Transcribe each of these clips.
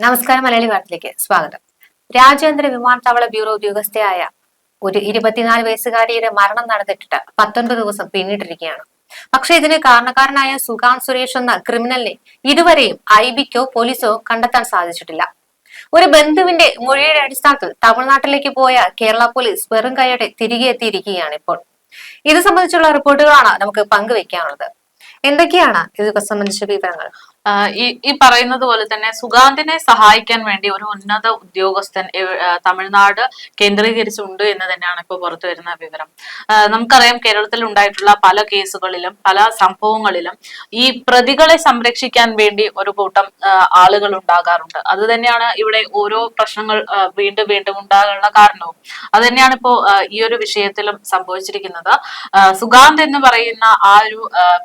നമസ്കാരം മലയാളി വാർത്തയിലേക്ക് സ്വാഗതം. രാജ്യാന്തര വിമാനത്താവള ബ്യൂറോ ഉദ്യോഗസ്ഥയായ ഒരു ഇരുപത്തിനാല് വയസ്സുകാരിയുടെ മരണം നടന്നിട്ടിട്ട് പത്തൊൻപത് ദിവസം പിന്നിട്ടിരിക്കുകയാണ്. പക്ഷെ ഇതിന് കാരണക്കാരനായ സുകാന്ത് സുരേഷ് എന്ന ക്രിമിനലിനെ ഇതുവരെയും ഐ ബിക്കോ പോലീസോ കണ്ടെത്താൻ സാധിച്ചിട്ടില്ല. ഒരു ബന്ധുവിന്റെ മൊഴിയുടെ അടിസ്ഥാനത്തിൽ തമിഴ്നാട്ടിലേക്ക് പോയ കേരള പോലീസ് വെറും കൈയോടെ തിരികെ എത്തിയിരിക്കുകയാണ് ഇപ്പോൾ. ഇത് സംബന്ധിച്ചുള്ള റിപ്പോർട്ടുകളാണ് നമുക്ക് പങ്കുവെക്കാനുള്ളത്. എന്തൊക്കെയാണ് ഇത് സംബന്ധിച്ച വിവരങ്ങൾ? ഈ പറയുന്നത് പോലെ തന്നെ സുഗാന്തിനെ സഹായിക്കാൻ വേണ്ടി ഒരു ഉന്നത ഉദ്യോഗസ്ഥൻ തമിഴ്നാട് കേന്ദ്രീകരിച്ചുണ്ട് എന്ന് തന്നെയാണ് ഇപ്പോൾ പുറത്തു വരുന്ന വിവരം. നമുക്കറിയാം കേരളത്തിൽ ഉണ്ടായിട്ടുള്ള പല കേസുകളിലും പല സംഭവങ്ങളിലും ഈ പ്രതികളെ സംരക്ഷിക്കാൻ വേണ്ടി ഒരു കൂട്ടം ആളുകൾ ഉണ്ടാകാറുണ്ട്. അത് തന്നെയാണ് ഇവിടെ ഓരോ പ്രശ്നങ്ങൾ വീണ്ടും വീണ്ടും ഉണ്ടാകാനുള്ള കാരണവും. അത് തന്നെയാണ് ഇപ്പോൾ ഈ ഒരു വിഷയത്തിലും സംഭവിച്ചിരിക്കുന്നത്. സുഗാന്ത് എന്ന് പറയുന്ന ആ ഒരു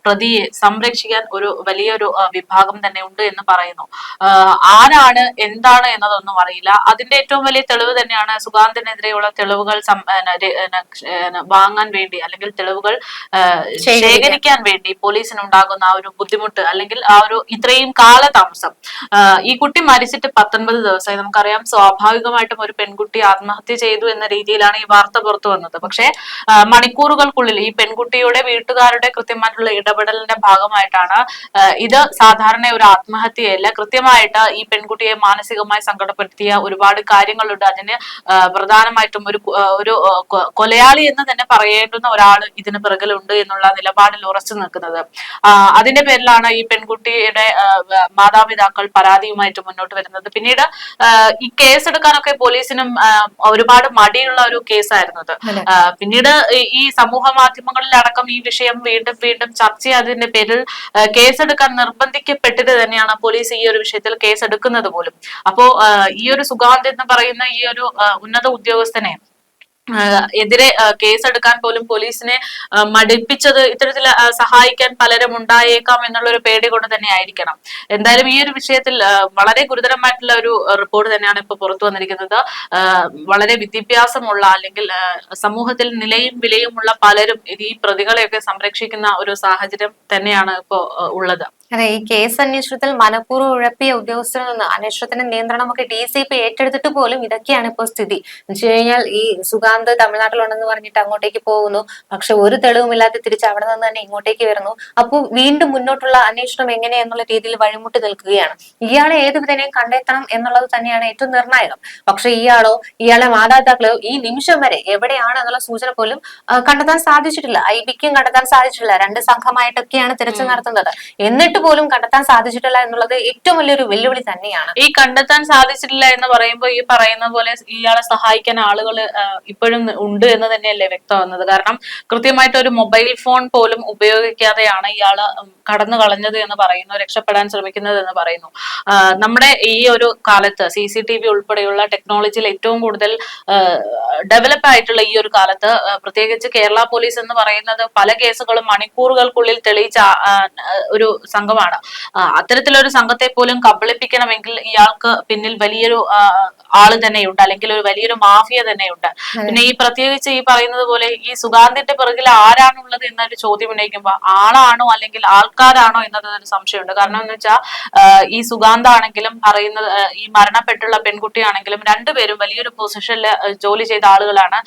പ്രതിയെ സംരക്ഷിക്കാൻ ഒരു വലിയൊരു ആഹ് വിഭാഗം തന്നെ ഉണ്ട് എന്ന് പറയുന്നു. ആരാണ് എന്താണ് എന്നതൊന്നും അറിയില്ല. അതിന്റെ ഏറ്റവും വലിയ തെളിവ് തന്നെയാണ് സുഗാന്തിനെതിരെയുള്ള തെളിവുകൾ വാങ്ങാൻ വേണ്ടി അല്ലെങ്കിൽ തെളിവുകൾ ശേഖരിക്കാൻ. വേണ്ടി പോലീസിന് ഉണ്ടാകുന്ന ആ ഒരു ബുദ്ധിമുട്ട് അല്ലെങ്കിൽ ആ ഒരു ഇത്രയും കാലതാമസം. ഈ കുട്ടി മരിച്ചിട്ട് പത്തൊൻപത് ദിവസമായി. നമുക്കറിയാം സ്വാഭാവികമായിട്ടും ഒരു പെൺകുട്ടി ആത്മഹത്യ ചെയ്തു എന്ന രീതിയിലാണ് ഈ വാർത്ത പുറത്തു വന്നത്. പക്ഷേ മണിക്കൂറുകൾക്കുള്ളിൽ ഈ പെൺകുട്ടിയുടെ വീട്ടുകാരുടെ കൃത്യമായിട്ടുള്ള ഇടപെടലിന്റെ ഭാഗമായിട്ടാണ് ഇത് സാധാരണ ഒരു ആത്മഹത്യയല്ല. കൃത്യമായിട്ട് ഈ പെൺകുട്ടിയെ മാനസികമായി സങ്കടപ്പെടുത്തിയ ഒരുപാട് കാര്യങ്ങളുണ്ട്. അതിന് പ്രധാനമായിട്ടും ഒരു ഒരു കൊലയാളി എന്ന് തന്നെ പറയേണ്ടുന്ന ഒരാൾ ഇതിന് പിറകിലുണ്ട് എന്നുള്ള നിലപാടിൽ ഉറച്ചു നിൽക്കുന്നത്. അതിന്റെ പേരിലാണ് ഈ പെൺകുട്ടിയുടെ മാതാപിതാക്കൾ പരാതിയുമായിട്ട് മുന്നോട്ട് വരുന്നത്. പിന്നീട് ഈ കേസ് എടുക്കാനൊക്കെ പോലീസിനും ഒരുപാട് മടിയുള്ള ഒരു കേസായിരുന്നത്. പിന്നീട് ഈ- സമൂഹ സമൂഹ മാധ്യമങ്ങളിലടക്കം ഈ വിഷയം വീണ്ടും വീണ്ടും ചർച്ച ചെയ്തതിന്റെ പേരിൽ കേസെടുക്കാൻ കേസെടുക്കാൻ നിർബന്ധിക്കപ്പെട്ടത് തന്നെയാണ് പോലീസ് ഈ ഒരു വിഷയത്തിൽ കേസ് എടുക്കുന്നത് പോലും. അപ്പോ ഈ ഒരു സുഗാന്ത് എന്ന് പറയുന്ന ഈ ഒരു ഉന്നത ഉദ്യോഗസ്ഥനെ എതിരെ കേസെടുക്കാൻ പോലും പോലീസിനെ മടിപ്പിച്ചത് ഇത്തരത്തിൽ സഹായിക്കാൻ പലരും ഉണ്ടായേക്കാം എന്നുള്ള ഒരു പേടി കൊണ്ട് തന്നെ ആയിരിക്കണം. എന്തായാലും ഈ ഒരു വിഷയത്തിൽ വളരെ ഗുരുതരമായിട്ടുള്ള ഒരു റിപ്പോർട്ട് തന്നെയാണ് ഇപ്പൊ പുറത്തു വന്നിരിക്കുന്നത്. വളരെ വിദ്യാഭ്യാസമുള്ള അല്ലെങ്കിൽ സമൂഹത്തിൽ നിലയും വിലയുമുള്ള പലരും ഈ പ്രതികളെയൊക്കെ സംരക്ഷിക്കുന്ന ഒരു സാഹചര്യം തന്നെയാണ് ഇപ്പോ ഉള്ളത്. അതെ ഈ കേസ് അന്വേഷണത്തിൽ മനഃപൂർവം ഉഴപ്പിയ ഉദ്യോഗസ്ഥരിൽ നിന്ന് അന്വേഷണത്തിന്റെ നിയന്ത്രണമൊക്കെ ഡി സി പി ഏറ്റെടുത്തിട്ട് പോലും ഇതൊക്കെയാണ് ഇപ്പോൾ സ്ഥിതി. എന്ന് വെച്ച് കഴിഞ്ഞാൽ ഈ സുഗാന്ത് തമിഴ്നാട്ടിലുണ്ടെന്ന് പറഞ്ഞിട്ട് അങ്ങോട്ടേക്ക് പോകുന്നു. പക്ഷെ ഒരു തെളിവുമില്ലാതെ തിരിച്ച് അവിടെ നിന്ന് തന്നെ ഇങ്ങോട്ടേക്ക് വരുന്നു. അപ്പോൾ വീണ്ടും മുന്നോട്ടുള്ള അന്വേഷണം എങ്ങനെയെന്നുള്ള രീതിയിൽ വഴിമുട്ടി നിൽക്കുകയാണ്. ഇയാളെ ഏത് വിധേനയും കണ്ടെത്തണം എന്നുള്ളത് തന്നെയാണ് ഏറ്റവും നിർണായകം. പക്ഷെ ഇയാളോ ഇയാളെ മാതാപിതാക്കളോ ഈ നിമിഷം വരെ എവിടെയാണ് എന്നുള്ള സൂചന പോലും കണ്ടെത്താൻ സാധിച്ചിട്ടില്ല. ഐ ബിക്കും കണ്ടെത്താൻ സാധിച്ചിട്ടില്ല. രണ്ട് സംഘമായിട്ടൊക്കെയാണ് തിരച്ചിൽ നടത്തുന്നത്. എന്നിട്ട് പോലും കണ്ടെത്താൻ സാധിച്ചിട്ടില്ല എന്നുള്ളത് ഏറ്റവും വലിയൊരു വെല്ലുവിളി തന്നെയാണ്. ഈ കണ്ടെത്താൻ സാധിച്ചിട്ടില്ല എന്ന് പറയുമ്പോൾ ഈ പറയുന്ന പോലെ ഇയാളെ സഹായിക്കാൻ ആളുകൾ ഇപ്പോഴും ഉണ്ട് എന്ന് തന്നെയല്ലേ വ്യക്തമാകുന്നത്. കാരണം കൃത്യമായിട്ട് ഒരു മൊബൈൽ ഫോൺ പോലും ഉപയോഗിക്കാതെയാണ് ഇയാൾ കടന്നു കളഞ്ഞത് എന്ന് പറയുന്നു രക്ഷപ്പെടാൻ ശ്രമിക്കുന്നത് എന്ന് പറയുന്നു. നമ്മുടെ ഈ ഒരു കാലത്ത് സി സി ടി വി ഉൾപ്പെടെയുള്ള ടെക്നോളജിയിൽ ഏറ്റവും കൂടുതൽ ഡെവലപ്പ് ആയിട്ടുള്ള ഈ ഒരു കാലത്ത് പ്രത്യേകിച്ച് കേരള പോലീസ് എന്ന് പറയുന്നത് പല കേസുകളും മണിക്കൂറുകൾക്കുള്ളിൽ തെളിയിച്ച ഒരു സംഘം സംഘമാണ് അത്തരത്തിലൊരു സംഘത്തെ പോലും കബളിപ്പിക്കണമെങ്കിൽ ഇയാൾക്ക് പിന്നിൽ വലിയൊരു ആൾ തന്നെയുണ്ട്. അല്ലെങ്കിൽ ഒരു വലിയൊരു മാഫിയ തന്നെയുണ്ട്. പിന്നെ ഈ പ്രത്യേകിച്ച് ഈ പറയുന്നത് പോലെ ഈ സുഗാന്തിന്റെ പിറകിൽ ആരാണുള്ളത് എന്നൊരു ചോദ്യം ഉന്നയിക്കുമ്പോൾ ആളാണോ അല്ലെങ്കിൽ ആൾക്കാരാണോ എന്നത് ഒരു സംശയമുണ്ട്. കാരണം എന്ന് വെച്ചാൽ ഈ സുഗാന്ത ആണെങ്കിലും പറയുന്നത് ഈ മരണപ്പെട്ടുള്ള പെൺകുട്ടിയാണെങ്കിലും രണ്ടുപേരും വലിയൊരു പൊസിഷനിൽ ജോലി ചെയ്ത ആളുകളാണ്.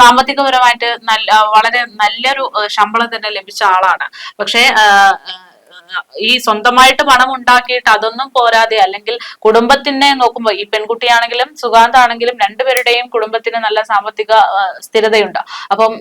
സാമ്പത്തികപരമായിട്ട് നല്ല വളരെ നല്ലൊരു ശമ്പളം തന്നെ ലഭിച്ച ആളാണ്. പക്ഷേ ഈ സ്വന്തമായിട്ട് പണം ഉണ്ടാക്കിയിട്ട് അതൊന്നും പോരാതെ അല്ലെങ്കിൽ കുടുംബത്തിനെ നോക്കുമ്പോൾ ഈ പെൺകുട്ടിയാണെങ്കിലും സുഗാന്താണെങ്കിലും രണ്ടുപേരുടെയും കുടുംബത്തിന് നല്ല സാമ്പത്തിക സ്ഥിരതയുണ്ട്. അപ്പം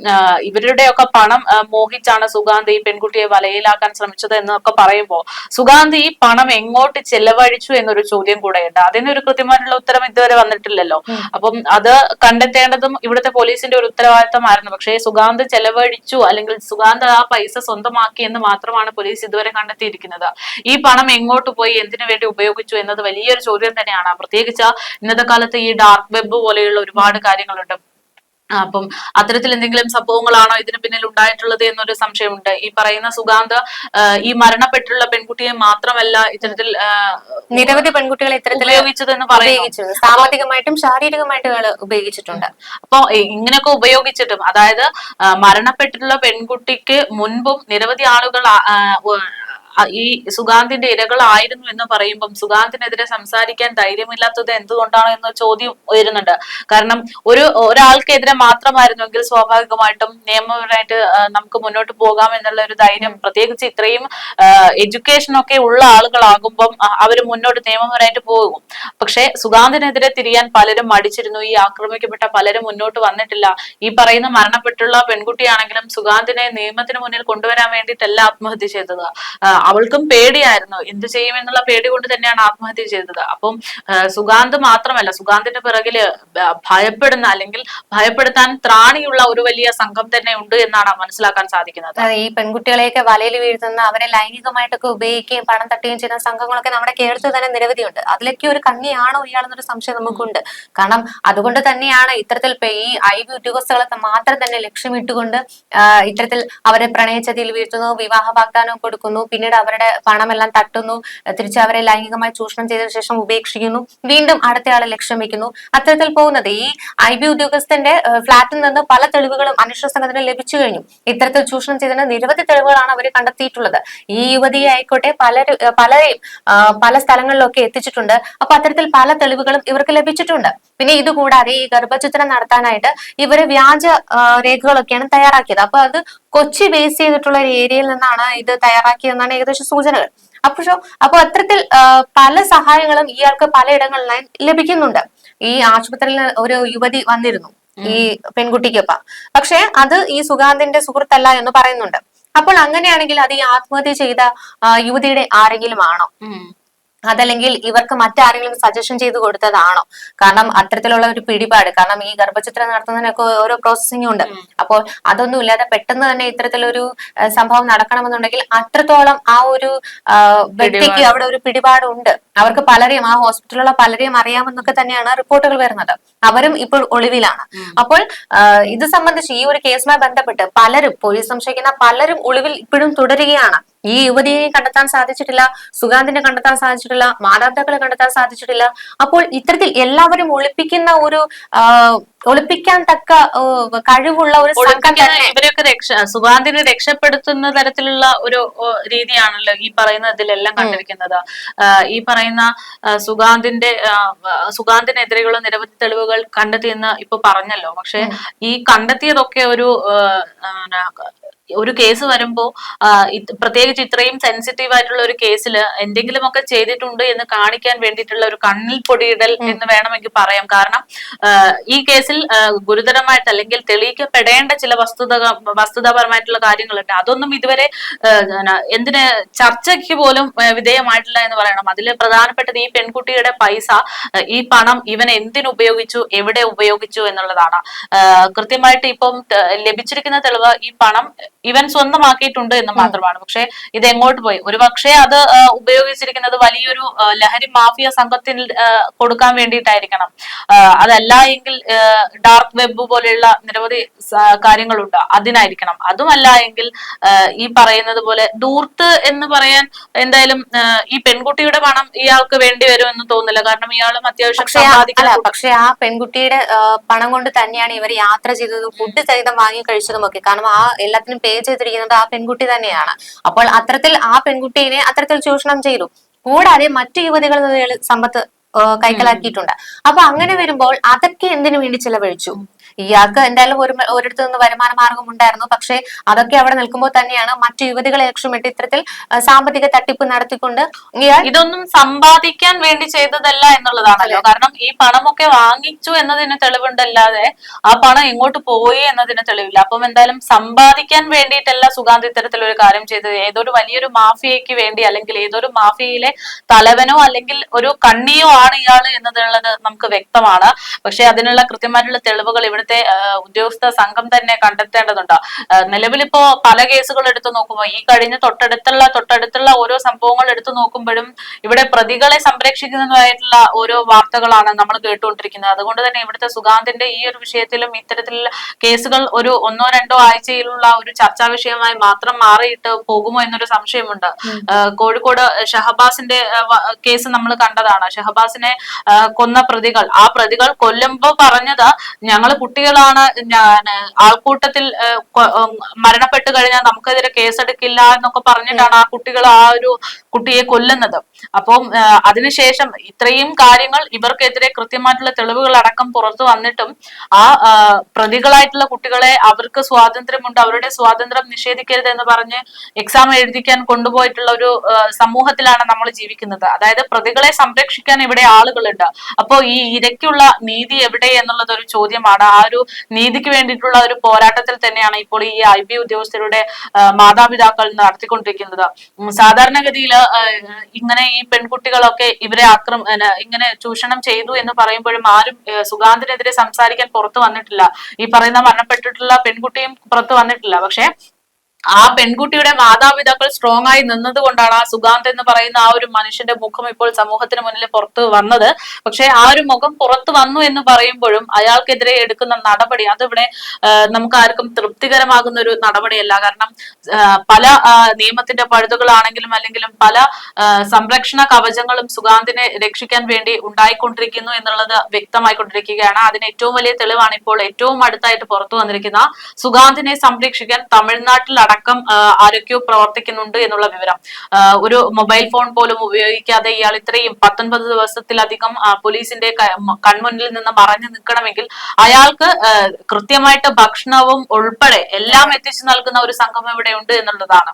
ഇവരുടെയൊക്കെ പണം മോഹിച്ചാണ് സുഗാന്ത് ഈ പെൺകുട്ടിയെ വലയിലാക്കാൻ ശ്രമിച്ചത് എന്നൊക്കെ പറയുമ്പോൾ സുഗാന്ത് ഈ പണം എങ്ങോട്ട് ചെലവഴിച്ചു എന്നൊരു ചോദ്യം കൂടെയുണ്ട്. അതിനൊരു കൃത്യമായിട്ടുള്ള ഉത്തരം ഇതുവരെ വന്നിട്ടില്ലല്ലോ. അപ്പം അത് കണ്ടെത്തേണ്ടതും ഇവിടുത്തെ പോലീസിന്റെ ഒരു ഉത്തരവാദിത്തമായിരുന്നു. പക്ഷേ സുഗാന്ത് ചെലവഴിച്ചു അല്ലെങ്കിൽ സുഗാന്ത് ആ പൈസ സ്വന്തമാക്കി എന്ന് മാത്രമാണ് പോലീസ് ഇതുവരെ കണ്ടെത്തിയിരിക്കുന്നത്. ഈ പണം എങ്ങോട്ട് പോയി എന്തിനു വേണ്ടി ഉപയോഗിച്ചു എന്നത് വലിയൊരു ചോദ്യം തന്നെയാണ്. പ്രത്യേകിച്ച് ഇന്നത്തെ കാലത്ത് ഈ ഡാർക്ക് വെബ് പോലെയുള്ള ഒരുപാട് കാര്യങ്ങളുണ്ട്. അപ്പം അത്തരത്തിൽ എന്തെങ്കിലും സംഭവങ്ങളാണോ ഇതിന് പിന്നിൽ ഉണ്ടായിട്ടുള്ളത് എന്നൊരു സംശയമുണ്ട്. ഈ പറയുന്ന സുഗാന്ത് ഈ മരണപ്പെട്ടുള്ള പെൺകുട്ടിയെ മാത്രമല്ല ഇത്തരത്തിൽ നിരവധി പെൺകുട്ടികളെ ഇത്തരത്തിൽ ഉപയോഗിച്ചതെന്ന് പറയുന്നു. സാമ്പത്തികമായിട്ടും ശാരീരികമായിട്ടും ഉപയോഗിച്ചിട്ടുണ്ട്. അപ്പൊ ഇങ്ങനെയൊക്കെ ഉപയോഗിച്ചിട്ടും അതായത് മരണപ്പെട്ടിട്ടുള്ള പെൺകുട്ടിക്ക് മുൻപും നിരവധി ആളുകൾ ഈ സുഗാന്തിന്റെ ഇരകളായിരുന്നു എന്ന് പറയുമ്പം സുഗാന്തിനെതിരെ സംസാരിക്കാൻ ധൈര്യമില്ലാത്തത് എന്തുകൊണ്ടാണ് എന്ന ചോദ്യം ഉയരുന്നുണ്ട്. കാരണം ഒരു ഒരാൾക്കെതിരെ മാത്രമായിരുന്നുവെങ്കിൽ സ്വാഭാവികമായിട്ടും നിയമപരമായിട്ട് നമുക്ക് മുന്നോട്ട് പോകാം എന്നുള്ള ഒരു ധൈര്യം പ്രത്യേകിച്ച് ഇത്രയും എഡ്യൂക്കേഷൻ ഒക്കെ ഉള്ള ആളുകളാകുമ്പം അവർ മുന്നോട്ട് നിയമപരമായിട്ട് പോകും. പക്ഷെ സുഗാന്തിനെതിരെ തിരിയാൻ പലരും മടിച്ചിരുന്നു. ഈ ആക്രമിക്കപ്പെട്ട പലരും മുന്നോട്ട് വന്നിട്ടില്ല. ഈ പറയുന്ന മരണപ്പെട്ടുള്ള പെൺകുട്ടിയാണെങ്കിലും സുഗാന്തിനെ നിയമത്തിന് മുന്നിൽ കൊണ്ടുവരാൻ വേണ്ടിയിട്ടല്ല ആത്മഹത്യ ചെയ്തത്. അവൾക്കും പേടിയായിരുന്നു. എന്ത് ചെയ്യും എന്നുള്ള പേടി കൊണ്ട് തന്നെയാണ് ആത്മഹത്യ ചെയ്തത്. അപ്പം സുഗാന്ത് മാത്രമല്ല സുഗാന്തിന്റെ പിറകിൽ ഭയപ്പെടുന്ന അല്ലെങ്കിൽ ഭയപ്പെടുത്താൻ ത്രാണിയുള്ള ഒരു വലിയ സംഘം തന്നെ ഉണ്ട് എന്നാണ് മനസ്സിലാക്കാൻ സാധിക്കുന്നത്. അതെ ഈ പെൺകുട്ടികളെയൊക്കെ വലയിൽ വീഴ്ത്തുന്ന അവരെ ലൈംഗികമായിട്ടൊക്കെ ഉപയോഗിക്കുകയും പണം തട്ടുകയും ചെയ്യുന്ന സംഘങ്ങളൊക്കെ നമ്മുടെ കേരളത്തിൽ തന്നെ നിരവധിയുണ്ട് അതിലൊക്കെ ഒരു കണ്ണിയാണോ ഇയാളെന്നൊരു സംശയം നമുക്കുണ്ട്. കാരണം അതുകൊണ്ട് തന്നെയാണ് ഇത്തരത്തിൽ ഈ ഐ ബി ഉദ്യോഗസ്ഥകളെ മാത്രം തന്നെ ലക്ഷ്യമിട്ടുകൊണ്ട് ഇത്തരത്തിൽ അവരെ പ്രണയച്ചതിയിൽ വീഴ്ത്തുന്നു വിവാഹ വാഗ്ദാനം കൊടുക്കുന്നു. പിന്നീട് അവരുടെ പണമെല്ലാം തട്ടുന്നു. തിരിച്ച് അവരെ ലൈംഗികമായി ചൂഷണം ചെയ്തതിനു ശേഷം ഉപേക്ഷിക്കുന്നു. വീണ്ടും അടുത്തയാളെ ലക്ഷ്യം വെക്കുന്നു അത്തരത്തിൽ പോകുന്നത് ഈ ഐ ബി ഉദ്യോഗസ്ഥന്റെ ഫ്ളാറ്റിൽ നിന്ന് പല തെളിവുകളും അന്വേഷണ സംഘത്തിന് ലഭിച്ചു കഴിഞ്ഞു. ഇത്തരത്തിൽ ചൂഷണം ചെയ്തതിന് നിരവധി തെളിവുകളാണ് അവർ കണ്ടെത്തിയിട്ടുള്ളത്. ഈ യുവതിയെ ആയിക്കോട്ടെ ഏഹ്, പലരെയും പല സ്ഥലങ്ങളിലൊക്കെ എത്തിച്ചിട്ടുണ്ട്. അപ്പൊ അത്തരത്തിൽ പല തെളിവുകളും ഇവർക്ക് ലഭിച്ചിട്ടുണ്ട്. പിന്നെ ഇതുകൂടാതെ ഈ ഗർഭചിത്രം നടത്താനായിട്ട് ഇവർ വ്യാജ രേഖകളൊക്കെയാണ് തയ്യാറാക്കിയത്. അപ്പൊ അത് കൊച്ചി ബേസ് ചെയ്തിട്ടുള്ള ഒരു ഏരിയയിൽ നിന്നാണ് ഇത് തയ്യാറാക്കിയതെന്നാണ് ഏകദേശം സൂചനകൾ. അപ്പോഴോ അപ്പൊ അത്തരത്തിൽ പല സഹായങ്ങളും ഇയാൾക്ക് പലയിടങ്ങളിലായി ലഭിക്കുന്നുണ്ട്. ഈ ആശുപത്രിയിൽ ഒരു യുവതി വന്നിരുന്നു ഈ പെൺകുട്ടിക്കൊപ്പം. പക്ഷെ അത് ഈ സുഗാന്തിന്റെ സുഹൃത്തല്ല എന്ന് പറയുന്നുണ്ട്. അപ്പോൾ അങ്ങനെയാണെങ്കിൽ അത് ഈ ആത്മഹത്യ ചെയ്ത യുവതിയുടെ ആരെങ്കിലും ആണോ. അതല്ലെങ്കിൽ ഇവർക്ക് മറ്റാരെങ്കിലും സജഷൻ ചെയ്ത് കൊടുത്തതാണോ? കാരണം അത്തരത്തിലുള്ള ഒരു പിടിപാട്. കാരണം ഈ ഗർഭചിത്രം നടത്തുന്നതിനൊക്കെ ഓരോ പ്രോസസ്സിംഗ് ഉണ്ട്. അപ്പോൾ അതൊന്നും ഇല്ലാതെ പെട്ടെന്ന് തന്നെ ഇത്തരത്തിലൊരു സംഭവം നടക്കണമെന്നുണ്ടെങ്കിൽ അത്രത്തോളം ആ ഒരു വ്യക്തിക്ക് അവിടെ ഒരു പിടിപാടുണ്ട് അവർക്ക് പലരെയും ആ ഹോസ്പിറ്റലിലുള്ള പലരെയും അറിയാമെന്നൊക്കെ തന്നെയാണ് റിപ്പോർട്ടുകൾ വരുന്നത്. അവരും ഇപ്പോൾ ഒളിവിലാണ്. അപ്പോൾ ഇത് സംബന്ധിച്ച് ഈ ഒരു കേസുമായി ബന്ധപ്പെട്ട് പലരും പോലീസ് സംശയിക്കുന്ന പലരും ഒളിവിൽ ഇപ്പോഴും തുടരുകയാണ്. ഈ യുവതിയെ കണ്ടെത്താൻ സാധിച്ചിട്ടില്ല സുഗാന്തിനെ കണ്ടെത്താൻ സാധിച്ചിട്ടില്ല മാതാപിതാക്കളെ കണ്ടെത്താൻ സാധിച്ചിട്ടില്ല. അപ്പോൾ ഇത്തരത്തിൽ എല്ലാവരും ഒളിപ്പിക്കുന്ന ഒരു ഒളിപ്പിക്കാൻ തക്ക കഴിവുള്ള ഒരു ഇവരെയൊക്കെ രക്ഷ സുഗാന്തിനെ രക്ഷപ്പെടുത്തുന്ന തരത്തിലുള്ള ഒരു രീതിയാണല്ലോ ഈ പറയുന്ന ഇതിലെല്ലാം കണ്ടിരിക്കുന്നത്. ഈ പറയുന്ന സുഗാന്തിന്റെ സുഗാന്തിനെതിരെയുള്ള നിരവധി തെളിവുകൾ കണ്ടെത്തിയെന്ന് ഇപ്പൊ പറഞ്ഞല്ലോ. പക്ഷെ ഈ കണ്ടെത്തിയതൊക്കെ ഒരു ഒരു കേസ് വരുമ്പോ ആ, ഇത് പ്രത്യേകിച്ച് ഇത്രയും സെൻസിറ്റീവ് ആയിട്ടുള്ള ഒരു കേസിൽ എന്തെങ്കിലുമൊക്കെ ചെയ്തിട്ടുണ്ട് എന്ന് കാണിക്കാൻ വേണ്ടിയിട്ടുള്ള ഒരു കണ്ണിൽ പൊടിയിടൽ എന്ന് വേണമെങ്കിൽ പറയാം. കാരണം ഈ കേസിൽ ഗുരുതരമായിട്ട് അല്ലെങ്കിൽ തെളിയിക്കപ്പെടേണ്ട ചില വസ്തുത വസ്തുതാപരമായിട്ടുള്ള കാര്യങ്ങളുണ്ട്. അതൊന്നും ഇതുവരെ എന്തിന് ചർച്ചയ്ക്ക് പോലും വിധേയമായിട്ടില്ല എന്ന് പറയണം. അതിൽ പ്രധാനപ്പെട്ടത് ഈ പെൺകുട്ടിയുടെ പൈസ ഈ പണം ഇവൻ എന്തിനു ഉപയോഗിച്ചു എവിടെ ഉപയോഗിച്ചു എന്നുള്ളതാണ്. കൃത്യമായിട്ട് ഇപ്പം ലഭിച്ചിരിക്കുന്ന തെളിവ് ഈ പണം ഇവൻ സ്വന്തമാക്കിയിട്ടുണ്ട് എന്ന് മാത്രമാണ്. പക്ഷെ ഇത് എങ്ങോട്ട് പോയി? ഒരു പക്ഷേ അത് ഉപയോഗിച്ചിരിക്കുന്നത് വലിയൊരു ലഹരി മാഫിയ സംഘത്തിൽ കൊടുക്കാൻ വേണ്ടിയിട്ടായിരിക്കണം. അതല്ല എങ്കിൽ ഡാർക്ക് വെബ് പോലെയുള്ള നിരവധി കാര്യങ്ങളുണ്ട്. അതിനായിരിക്കണം. അതുമല്ല എങ്കിൽ ഈ പറയുന്നത് പോലെ ദൂർത്ത് എന്ന് പറയാൻ എന്തായാലും ഈ പെൺകുട്ടിയുടെ പണം ഇയാൾക്ക് വേണ്ടി വരും എന്ന് തോന്നുന്നില്ല. കാരണം ഇയാളും അത്യാവശ്യം ആ- പക്ഷെ ആ പെൺകുട്ടിയുടെ പണം കൊണ്ട് തന്നെയാണ് ഇവർ യാത്ര ചെയ്തതും. ഫുഡ് സഹിതം വാങ്ങി കഴിച്ചതും ഒക്കെ കാരണം ആ എല്ലാത്തിനും പേ ചെയ്തിരിക്കുന്നത് ആ പെൺകുട്ടി തന്നെയാണ്. അപ്പോൾ അത്തരത്തിൽ ആ പെൺകുട്ടീനെ അത്തരത്തിൽ ചൂഷണം ചെയ്തു. കൂടാതെ മറ്റു യുവതികളിൽ ഇയാൾ സമ്പത്ത് കൈക്കലാക്കിയിട്ടുണ്ട്. അപ്പൊ അങ്ങനെ വരുമ്പോൾ അതൊക്കെ എന്തിനു വേണ്ടി ചെലവഴിച്ചു? ഇയാൾക്ക് എന്തായാലും ഒരു ഒരിടത്തു നിന്ന് വരുമാന മാർഗം ഉണ്ടായിരുന്നു. പക്ഷേ അതൊക്കെ അവിടെ നിൽക്കുമ്പോൾ തന്നെയാണ് മറ്റു യുവതികളെ ലക്ഷ്യമിട്ട് ഇത്തരത്തിൽ സാമ്പത്തിക തട്ടിപ്പ് നടത്തിക്കൊണ്ട് ഇയാൾ ഇതൊന്നും സമ്പാദിക്കാൻ വേണ്ടി ചെയ്തതല്ല എന്നുള്ളതാണല്ലോ. കാരണം ഈ പണമൊക്കെ വാങ്ങിച്ചു എന്നതിന് തെളിവുണ്ടല്ലാതെ ആ പണം ഇങ്ങോട്ട് പോയി എന്നതിന് തെളിവില്ല. അപ്പം എന്തായാലും സമ്പാദിക്കാൻ വേണ്ടിയിട്ടല്ല സുഗാന്ത് ഇത്തരത്തിലൊരു കാര്യം ചെയ്തത്. ഏതൊരു വലിയൊരു മാഫിയയ്ക്ക് വേണ്ടി അല്ലെങ്കിൽ ഏതൊരു മാഫിയയിലെ തലവനോ അല്ലെങ്കിൽ ഒരു കണ്ണിയോ ആണ് ഇയാൾ എന്നതുള്ളത് നമുക്ക് വ്യക്തമാണ്. പക്ഷെ അതിനുള്ള കൃത്യമായിട്ടുള്ള തെളിവുകൾ ഇവിടുത്തെ ഉദ്യോഗസ്ഥ സംഘം തന്നെ കണ്ടെത്തേണ്ടതുണ്ട്. നിലവിലിപ്പോ പല കേസുകൾ എടുത്തു നോക്കുമ്പോൾ ഈ കഴിഞ്ഞ തൊട്ടടുത്തുള്ള തൊട്ടടുത്തുള്ള ഓരോ സംഭവങ്ങൾ എടുത്തു നോക്കുമ്പോഴും ഇവിടെ പ്രതികളെ സംരക്ഷിക്കുന്നതായിട്ടുള്ള ഓരോ വാർത്തകളാണ് നമ്മൾ കേട്ടുകൊണ്ടിരിക്കുന്നത്. അതുകൊണ്ട് തന്നെ ഇവിടുത്തെ സുഗാന്തിന്റെ ഈ ഒരു വിഷയത്തിലും ഇത്തരത്തിലുള്ള കേസുകൾ ഒരു ഒന്നോ രണ്ടോ ആഴ്ചയിലുള്ള ഒരു ചർച്ചാ വിഷയമായി മാത്രം മാറിയിട്ട് പോകുമോ എന്നൊരു സംശയമുണ്ട്. കോഴിക്കോട് ഷഹബാസിന്റെ കേസ് നമ്മൾ കണ്ടതാണ്. ഷഹബാസിനെ കൊന്ന പ്രതികൾ. ആ പ്രതികൾ കൊല്ലുമ്പോ പറഞ്ഞത് ഞങ്ങൾ കുട്ടികളാണ് ആൾക്കൂട്ടത്തിൽ മരണപ്പെട്ടു കഴിഞ്ഞാൽ നമുക്കെതിരെ കേസെടുക്കില്ല എന്നൊക്കെ പറഞ്ഞിട്ടാണ് ആ കുട്ടികൾ ആ ഒരു കുട്ടിയെ കൊല്ലുന്നത്. അപ്പം അതിനുശേഷം ഇത്രയും കാര്യങ്ങൾ ഇവർക്കെതിരെ കൃത്യമായിട്ടുള്ള തെളിവുകൾ അടക്കം പുറത്തു വന്നിട്ടും ആ പ്രതികളായിട്ടുള്ള കുട്ടികളെ അവർക്ക് സ്വാതന്ത്ര്യമുണ്ട് അവരുടെ സ്വാതന്ത്ര്യം നിഷേധിക്കരുത് എന്ന് പറഞ്ഞ് എക്സാം എഴുതിക്കാൻ കൊണ്ടുപോയിട്ടുള്ള ഒരു സമൂഹത്തിലാണ് നമ്മൾ ജീവിക്കുന്നത്. അതായത് പ്രതികളെ സംരക്ഷിക്കാൻ ഇവിടെ ആളുകളുണ്ട്. അപ്പോ ഈ ഇരയ്ക്കുള്ള നീതി എവിടെ എന്നുള്ളത് ഒരു ചോദ്യമാണ്. ആ ഒരു നീതിക്ക് വേണ്ടിയിട്ടുള്ള ഒരു പോരാട്ടത്തിൽ തന്നെയാണ് ഇപ്പോൾ ഈ ഐ ബി ഉദ്യോഗസ്ഥരുടെ മാതാപിതാക്കൾ നടത്തിക്കൊണ്ടിരിക്കുന്നത്. സാധാരണഗതിയിൽ ഇങ്ങനെ ഈ പെൺകുട്ടികളൊക്കെ ഇവരെ ആക്രം ഇങ്ങനെ ചൂഷണം ചെയ്തു എന്ന് പറയുമ്പോഴും ആരും സുഗാന്തിനെതിരെ സംസാരിക്കാൻ പുറത്തു വന്നിട്ടില്ല. ഈ പറയുന്ന മരണപ്പെട്ടിട്ടുള്ള പെൺകുട്ടിയും പുറത്തു വന്നിട്ടില്ല. പക്ഷെ ആ പെൺകുട്ടിയുടെ മാതാപിതാക്കൾ സ്ട്രോങ് ആയി നിന്നത് കൊണ്ടാണ് ആ സുഗാന്ത് എന്ന് പറയുന്ന ആ ഒരു മനുഷ്യന്റെ മുഖം ഇപ്പോൾ സമൂഹത്തിന് മുന്നിൽ പുറത്തു വന്നത്. പക്ഷെ ആ ഒരു മുഖം പുറത്തു വന്നു എന്ന് പറയുമ്പോഴും അയാൾക്കെതിരെ എടുക്കുന്ന നടപടി അതിവിടെ നമുക്ക് ആർക്കും തൃപ്തികരമാകുന്ന ഒരു നടപടിയല്ല. കാരണം പല നിയമത്തിന്റെ പഴുതുകളാണെങ്കിലും അല്ലെങ്കിലും പല സംരക്ഷണ കവചങ്ങളും സുഗാന്തിനെ രക്ഷിക്കാൻ വേണ്ടി ഉണ്ടായിക്കൊണ്ടിരിക്കുന്നു എന്നുള്ളത് വ്യക്തമായിക്കൊണ്ടിരിക്കുകയാണ്. അതിന് ഏറ്റവും വലിയ തെളിവാണ് ഇപ്പോൾ ഏറ്റവും അടുത്തായിട്ട് പുറത്തു വന്നിരിക്കുന്ന സുഗാന്തിനെ സംരക്ഷിക്കാൻ തമിഴ്നാട്ടിൽ അടക്കം ആ, ആരൊക്കെയോ പ്രവർത്തിക്കുന്നുണ്ട് എന്നുള്ള വിവരം. ഒരു മൊബൈൽ ഫോൺ പോലും ഉപയോഗിക്കാതെ ഇയാൾ ഇത്രയും പത്തൊൻപത് ദിവസത്തിലധികം പോലീസിന്റെ കൺമുന്നിൽ നിന്ന് മറഞ്ഞു നിൽക്കണമെങ്കിൽ അയാൾക്ക് കൃത്യമായിട്ട് ഭക്ഷണവും ഉൾപ്പെടെ എല്ലാം എത്തിച്ചു നൽകുന്ന ഒരു സംഘം ഇവിടെ ഉണ്ട് എന്നുള്ളതാണ്.